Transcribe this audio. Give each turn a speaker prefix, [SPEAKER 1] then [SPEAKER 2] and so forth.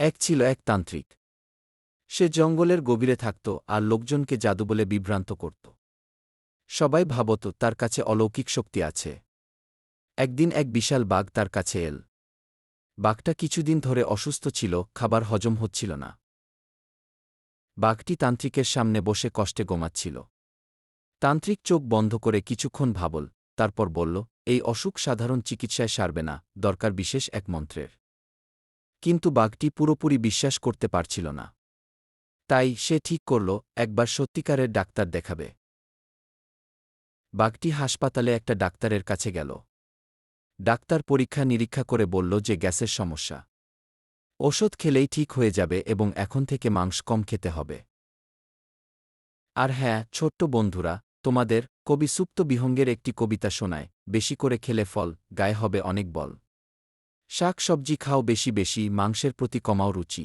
[SPEAKER 1] এক ছিল এক তান্ত্রিক। সে জঙ্গলের গভীরে থাকত আর লোকজনকে জাদু বলে বিভ্রান্ত করত। সবাই ভাবত তার কাছে অলৌকিক শক্তি আছে। একদিন এক বিশাল বাঘ তার কাছে এল। বাঘটা কিছুদিন ধরে অসুস্থ ছিল, খাবার হজম হচ্ছিল না। বাঘটি তান্ত্রিকের সামনে বসে কষ্টে গোমাচ্ছিল। তান্ত্রিক চোখ বন্ধ করে কিছুক্ষণ ভাবল, তারপর বলল, এই অসুখ সাধারণ চিকিৎসায় সারবে না, দরকার বিশেষ এক মন্ত্রের। কিন্তু বাঘটি পুরোপুরি বিশ্বাস করতে পারছিল না। তাই সে ঠিক করল, একবার সত্যিকারের ডাক্তার দেখাবে। বাঘটি হাসপাতালে একটা ডাক্তারের কাছে গেল। ডাক্তার পরীক্ষা নিরীক্ষা করে বলল যে গ্যাসের সমস্যা। ওষুধ খেলেই ঠিক হয়ে যাবে এবং এখন থেকে মাংস কম খেতে হবে। আর হ্যাঁ ছোট্ট বন্ধুরা, তোমাদের কবি সুপ্ত বিহঙ্গের একটি কবিতা শোনায়, বেশি করে খেলে ফল, গায়ে হবে অনেক বল। শাক সবজি খাও বেশি বেশি মাংসের প্রতি কমাও রুচি।